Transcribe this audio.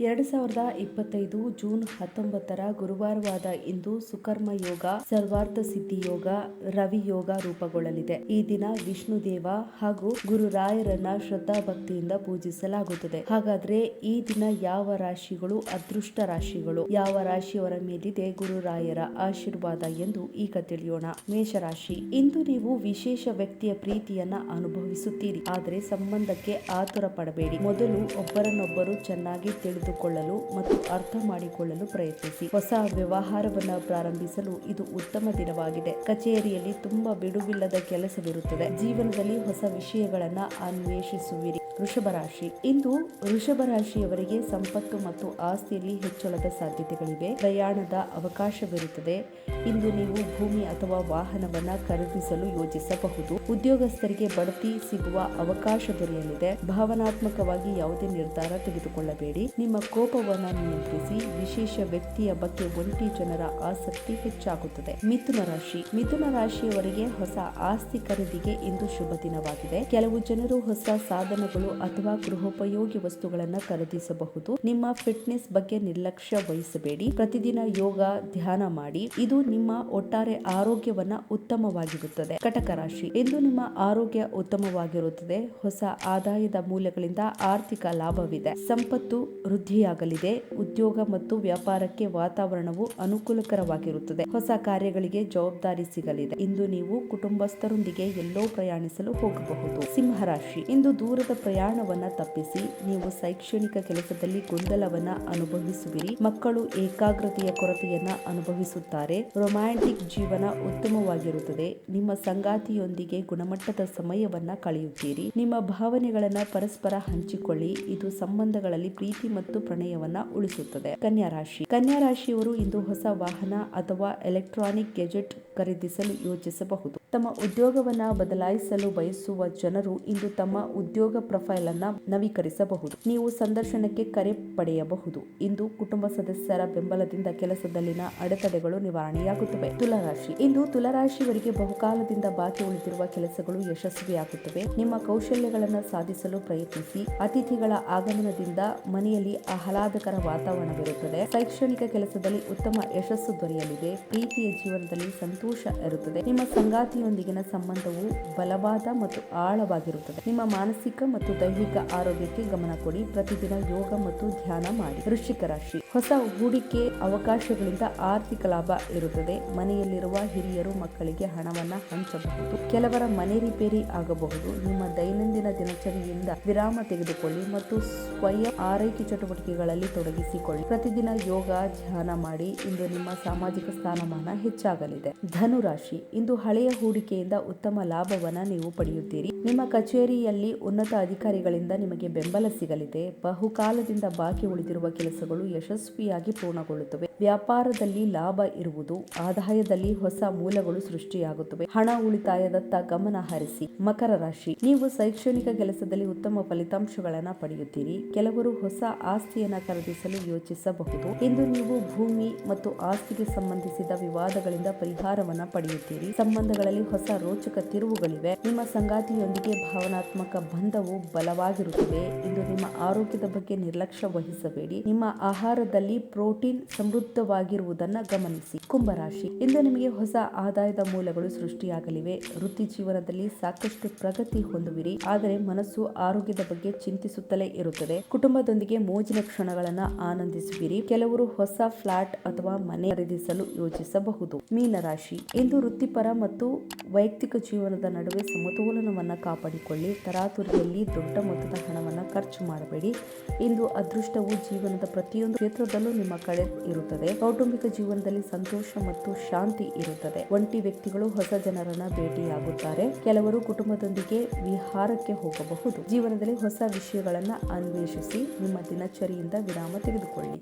ಎರಡು ಸಾವಿರದ ಇಪ್ಪತ್ತೈದು ಜೂನ್ ಹತ್ತೊಂಬತ್ತರ ಗುರುವಾರವಾದ ಇಂದು ಸುಕರ್ಮ ಯೋಗ, ಸರ್ವಾರ್ಥ ಸಿದ್ಧಿ ಯೋಗ, ರವಿ ಯೋಗ ರೂಪುಗೊಳ್ಳಲಿದೆ. ಈ ದಿನ ವಿಷ್ಣು ದೇವ ಹಾಗೂ ಗುರು ರಾಯರನ್ನ ಶ್ರದ್ಧಾ ಭಕ್ತಿಯಿಂದ ಪೂಜಿಸಲಾಗುತ್ತದೆ. ಹಾಗಾದ್ರೆ ಈ ದಿನ ಯಾವ ರಾಶಿಗಳು ಅದೃಷ್ಟ ರಾಶಿಗಳು? ಯಾವ ರಾಶಿಯವರ ಮೇಲಿದೆ ಗುರು ರಾಯರ ಆಶೀರ್ವಾದ ಎಂದು ಈಗ ತಿಳಿಯೋಣ. ಮೇಷರಾಶಿ, ಇಂದು ನೀವು ವಿಶೇಷ ವ್ಯಕ್ತಿಯ ಪ್ರೀತಿಯನ್ನ ಅನುಭವಿಸುತ್ತೀರಿ. ಆದರೆ ಸಂಬಂಧಕ್ಕೆ ಆತುರ ಪಡಬೇಡಿ. ಮೊದಲು ಒಬ್ಬರನ್ನೊಬ್ಬರು ಚೆನ್ನಾಗಿ ತಿಳಿದುಕೊಳ್ಳಲು ಮತ್ತು ಅರ್ಥ ಮಾಡಿಕೊಳ್ಳಲು ಪ್ರಯತ್ನಿಸಿ. ಹೊಸ ವ್ಯವಹಾರವನ್ನ ಪ್ರಾರಂಭಿಸಲು ಇದು ಉತ್ತಮ ದಿನವಾಗಿದೆ. ಕಚೇರಿಯಲ್ಲಿ ತುಂಬಾ ಬಿಡುವಿಲ್ಲದ ಕೆಲಸವಿರುತ್ತದೆ. ಜೀವನದಲ್ಲಿ ಹೊಸ ವಿಷಯಗಳನ್ನ ಅನ್ವೇಷಿಸುವಿರಿ. ವೃಷಭ ರಾಶಿ. ಇಂದು ವೃಷಭ ರಾಶಿಯವರಿಗೆ ಸಂಪತ್ತು ಮತ್ತು ಆಸ್ತಿಯಲ್ಲಿ ಹೆಚ್ಚಳದ ಸಾಧ್ಯತೆಗಳಿವೆ. ಪ್ರಯಾಣದ ಅವಕಾಶವಿರುತ್ತದೆ. ಇಂದು ನೀವು ಭೂಮಿ ಅಥವಾ ವಾಹನವನ್ನ ಖರೀದಿಸಲು ಯೋಜಿಸಬಹುದು. ಉದ್ಯೋಗಸ್ಥರಿಗೆ ಬಡ್ತಿ ಸಿಗುವ ಅವಕಾಶ ದೊರೆಯಲಿದೆ. ಭಾವನಾತ್ಮಕವಾಗಿ ಯಾವುದೇ ನಿರ್ಧಾರ ತೆಗೆದುಕೊಳ್ಳಬೇಡಿ. ನಿಮ್ಮ ಕೋಪವನ್ನು ನಿಯಂತ್ರಿಸಿ ವಿಶೇಷ ವ್ಯಕ್ತಿಯ ಬಗ್ಗೆ ಒಂಟಿ ಜನರ ಆಸಕ್ತಿ ಹೆಚ್ಚಾಗುತ್ತದೆ. ಮಿಥುನ ರಾಶಿ. ಮಿಥುನ ರಾಶಿಯವರಿಗೆ ಹೊಸ ಆಸ್ತಿ ಖರೀದಿಗೆ ಇಂದು ಶುಭ ದಿನವಾಗಿದೆ. ಕೆಲವು ಜನರು ಹೊಸ ಸಾಧನಗಳು ಅಥವಾ ಗೃಹೋಪಯೋಗಿ ವಸ್ತುಗಳನ್ನು ಖರೀದಿಸಬಹುದು. ನಿಮ್ಮ ಫಿಟ್ನೆಸ್ ಬಗ್ಗೆ ನಿರ್ಲಕ್ಷ್ಯ ವಹಿಸಬೇಡಿ. ಪ್ರತಿದಿನ ಯೋಗ, ಧ್ಯಾನ ಮಾಡಿ. ಇದು ನಿಮ್ಮ ಒಟ್ಟಾರೆ ಆರೋಗ್ಯವನ್ನ ಉತ್ತಮವಾಗಿರುತ್ತದೆ. ಕಟಕ ರಾಶಿ. ಇಂದು ನಿಮ್ಮ ಆರೋಗ್ಯ ಉತ್ತಮವಾಗಿರುತ್ತದೆ. ಹೊಸ ಆದಾಯದ ಮೂಲಗಳಿಂದ ಆರ್ಥಿಕ ಲಾಭವಿದೆ. ಸಂಪತ್ತು ವೃದ್ಧಿಯಾಗಲಿದೆ. ಉದ್ಯೋಗ ಮತ್ತು ವ್ಯಾಪಾರಕ್ಕೆ ವಾತಾವರಣವು ಅನುಕೂಲಕರವಾಗಿರುತ್ತದೆ. ಹೊಸ ಕಾರ್ಯಗಳಿಗೆ ಜವಾಬ್ದಾರಿ ಸಿಗಲಿದೆ. ಇಂದು ನೀವು ಕುಟುಂಬಸ್ಥರೊಂದಿಗೆ ಎಲ್ಲೋ ಪ್ರಯಾಣಿಸಲು ಹೋಗಬಹುದು. ಸಿಂಹರಾಶಿ ಇಂದು ದೂರದ ಪ್ರಯಾಣವನ್ನ ತಪ್ಪಿಸಿ, ನೀವು ಶೈಕ್ಷಣಿಕ ಕೆಲಸದಲ್ಲಿ ಗೊಂದಲವನ್ನ ಅನುಭವಿಸುವಿರಿ. ಮಕ್ಕಳು ಏಕಾಗ್ರತೆಯ ಕೊರತೆಯನ್ನ ಅನುಭವಿಸುತ್ತಾರೆ. ರೊಮ್ಯಾಂಟಿಕ್ ಜೀವನ ಉತ್ತಮವಾಗಿರುತ್ತದೆ. ನಿಮ್ಮ ಸಂಗಾತಿಯೊಂದಿಗೆ ಗುಣಮಟ್ಟದ ಸಮಯವನ್ನ ಕಳೆಯುತ್ತೀರಿ. ನಿಮ್ಮ ಭಾವನೆಗಳನ್ನ ಪರಸ್ಪರ ಹಂಚಿಕೊಳ್ಳಿ. ಇದು ಸಂಬಂಧಗಳಲ್ಲಿ ಪ್ರೀತಿ ಮತ್ತು ಪ್ರಣಯವನ್ನ ಉಳಿಸುತ್ತದೆ. ಕನ್ಯಾ ರಾಶಿ. ಕನ್ಯಾ ರಾಶಿಯವರು ಇಂದು ಹೊಸ ವಾಹನ ಅಥವಾ ಎಲೆಕ್ಟ್ರಾನಿಕ್ ಗೆಜೆಟ್ ಖರೀದಿಸಲು ಯೋಚಿಸಬಹುದು. ತಮ್ಮ ಉದ್ಯೋಗವನ್ನು ಬದಲಾಯಿಸಲು ಬಯಸುವ ಜನರು ಇಂದು ತಮ್ಮ ಉದ್ಯೋಗ ಪ್ರೊಫೈಲ್ ಅನ್ನ ನವೀಕರಿಸಬಹುದು. ನೀವು ಸಂದರ್ಶನಕ್ಕೆ ಕರೆ ಪಡೆಯಬಹುದು. ಇಂದು ಕುಟುಂಬ ಸದಸ್ಯರ ಬೆಂಬಲದಿಂದ ಕೆಲಸದಲ್ಲಿನ ಅಡೆತಡೆಗಳು ನಿವಾರಣೆಯಾಗುತ್ತವೆ. ತುಲಾರಾಶಿ. ಇಂದು ತುಲಾರಾಶಿಯವರಿಗೆ ಬಹುಕಾಲದಿಂದ ಬಾಕಿ ಉಳಿದಿರುವ ಕೆಲಸಗಳು ಯಶಸ್ವಿಯಾಗುತ್ತವೆ. ನಿಮ್ಮ ಕೌಶಲ್ಯಗಳನ್ನು ಸಾಧಿಸಲು ಪ್ರಯತ್ನಿಸಿ. ಅತಿಥಿಗಳ ಆಗಮನದಿಂದ ಮನೆಯಲ್ಲಿ ಆಹ್ಲಾದಕರ ವಾತಾವರಣವಿರುತ್ತದೆ. ಶೈಕ್ಷಣಿಕ ಕೆಲಸದಲ್ಲಿ ಉತ್ತಮ ಯಶಸ್ಸು ದೊರೆಯಲಿದೆ. ಪ್ರೀತಿಯ ಜೀವನದಲ್ಲಿ ಸಂತೋಷ ಇರುತ್ತದೆ. ನಿಮ್ಮ ಸಂಗಾತಿಯೊಂದಿಗಿನ ಸಂಬಂಧವು ಬಲವಾದ ಮತ್ತು ಆಳವಾಗಿರುತ್ತದೆ. ನಿಮ್ಮ ಮಾನಸಿಕ ಮತ್ತು ದೈಹಿಕ ಆರೋಗ್ಯಕ್ಕೆ ಗಮನ ಕೊಡಿ. ಪ್ರತಿದಿನ ಯೋಗ ಮತ್ತು ಧ್ಯಾನ ಮಾಡಿ. ವೃಶ್ಚಿಕ ರಾಶಿ. ಹೊಸ ಹೂಡಿಕೆ ಅವಕಾಶಗಳಿಂದ ಆರ್ಥಿಕ ಲಾಭ ಇರುತ್ತದೆ. ಮನೆಯಲ್ಲಿರುವ ಹಿರಿಯರು ಮಕ್ಕಳಿಗೆ ಹಣವನ್ನು ಹಂಚಬಹುದು. ಕೆಲವರ ಮನೆ ರಿಪೇರಿ ಆಗಬಹುದು. ನಿಮ್ಮ ದೈನಂದಿನ ದಿನಚರಿಯಿಂದ ವಿರಾಮ ತೆಗೆದುಕೊಳ್ಳಿ ಮತ್ತು ಸ್ವಯಂ ಆರೈಕೆ ಚಟುವಟಿಕೆಗಳಲ್ಲಿ ತೊಡಗಿಸಿಕೊಳ್ಳಿ. ಪ್ರತಿದಿನ ಯೋಗ, ಧ್ಯಾನ ಮಾಡಿ. ಇಂದು ನಿಮ್ಮ ಸಾಮಾಜಿಕ ಸ್ಥಾನಮಾನ ಹೆಚ್ಚಾಗಲಿದೆ. ಧನುರಾಶಿ. ಇಂದು ಹಳೆಯ ಹೂಡಿಕೆಯಿಂದ ಉತ್ತಮ ಲಾಭವನ್ನು ನೀವು ಪಡೆಯುತ್ತೀರಿ. ನಿಮ್ಮ ಕಚೇರಿಯಲ್ಲಿ ಉನ್ನತ ಅಧಿಕಾರಿಗಳಿಂದ ನಿಮಗೆ ಬೆಂಬಲ ಸಿಗಲಿದೆ. ಬಹುಕಾಲದಿಂದ ಬಾಕಿ ಉಳಿದಿರುವ ಕೆಲಸಗಳು ಯಶಸ್ವಿಯಾಗಿ ಪೂರ್ಣಗೊಳ್ಳುತ್ತವೆ. ವ್ಯಾಪಾರದಲ್ಲಿ ಲಾಭ ಇರುವುದು, ಆದಾಯದಲ್ಲಿ ಹೊಸ ಮೂಲಗಳು ಸೃಷ್ಟಿಯಾಗುತ್ತವೆ. ಹಣ ಉಳಿತಾಯದತ್ತ ಗಮನ ಹರಿಸಿ. ಮಕರ ರಾಶಿ. ನೀವು ಶೈಕ್ಷಣಿಕ ಕೆಲಸದಲ್ಲಿ ಉತ್ತಮ ಫಲಿತಾಂಶಗಳನ್ನು ಪಡೆಯುತ್ತೀರಿ. ಕೆಲವರು ಹೊಸ ಆಸ್ತಿಯನ್ನು ಖರೀದಿಸಲು ಯೋಚಿಸಬಹುದು. ಇಂದು ನೀವು ಭೂಮಿ ಮತ್ತು ಆಸ್ತಿಗೆ ಸಂಬಂಧಿಸಿದ ವಿವಾದಗಳಿಂದ ಪರಿಹಾರವನ್ನು ಪಡೆಯುತ್ತೀರಿ. ಸಂಬಂಧಗಳಲ್ಲಿ ಹೊಸ ರೋಚಕ ತಿರುವುಗಳಿವೆ. ನಿಮ್ಮ ಸಂಗಾತಿಯೊಂದಿಗೆ ಭಾವನಾತ್ಮಕ ಬಂಧವು ಬಲವಾಗಿರುತ್ತದೆ. ಇಂದು ನಿಮ್ಮ ಆರೋಗ್ಯದ ಬಗ್ಗೆ ನಿರ್ಲಕ್ಷ್ಯ ವಹಿಸಬೇಡಿ. ನಿಮ್ಮ ಆಹಾರದಲ್ಲಿ ಪ್ರೋಟೀನ್ ಸಮೃದ್ಧವಾಗಿರುವುದನ್ನು ಗಮನಿಸಿ. ಕುಂಭರಾಶಿ ಇಂದು ನಿಮಗೆ ಹೊಸ ಆದಾಯದ ಮೂಲಗಳು ಸೃಷ್ಟಿಯಾಗಲಿವೆ. ವೃತ್ತಿ ಜೀವನದಲ್ಲಿ ಸಾಕಷ್ಟು ಪ್ರಗತಿ ಹೊಂದುವಿರಿ. ಆದರೆ ಮನಸ್ಸು ಆರೋಗ್ಯದ ಬಗ್ಗೆ ಚಿಂತಿಸುತ್ತಲೇ ಇರುತ್ತದೆ. ಕುಟುಂಬದೊಂದಿಗೆ ಮೋಜಿನ ಕ್ಷಣಗಳನ್ನ ಆನಂದಿಸುವಿರಿ. ಕೆಲವರು ಹೊಸ ಫ್ಲಾಟ್ ಅಥವಾ ಮನೆ ಖರೀದಿಸಲು ಯೋಚಿಸಬಹುದು ಮೀನರಾಶಿ. ಇಂದು ವೃತ್ತಿಪರ ಮತ್ತು ವೈಯಕ್ತಿಕ ಜೀವನದ ನಡುವೆ ಸಮತೋಲನವನ್ನು ಕಾಪಾಡಿಕೊಳ್ಳಿ. ತರಾತುರಿಯಲ್ಲಿ ದೊಡ್ಡ ಮೊತ್ತದ ಹಣವನ್ನು ಖರ್ಚು ಮಾಡಬೇಡಿ. ಇಂದು ಅದೃಷ್ಟವು ಜೀವನದ ಪ್ರತಿಯೊಂದು ಕ್ಷೇತ್ರದಲ್ಲೂ ನಿಮ್ಮ ಕಡೆ ಇರುತ್ತದೆ. ಕೌಟುಂಬಿಕ ಜೀವನದಲ್ಲಿ ಸಂತೋಷ ಮತ್ತು ಶಾಂತಿ ಇರುತ್ತದೆ. ಒಂಟಿ ವ್ಯಕ್ತಿಗಳು ಹೊಸ ಜನರನ್ನ ಭೇಟಿಯಾಗುತ್ತಾರೆ. ಕೆಲವರು ಕುಟುಂಬದೊಂದಿಗೆ ವಿಹಾರಕ್ಕೆ ಹೋಗಬಹುದು. ಜೀವನದಲ್ಲಿ ಹೊಸ ವಿಷಯಗಳನ್ನು ಅನ್ವೇಷಿಸಿ ನಿಮ್ಮ ದಿನಚರಿಯಿಂದ ವಿರಾಮ ತೆಗೆದುಕೊಳ್ಳಿ.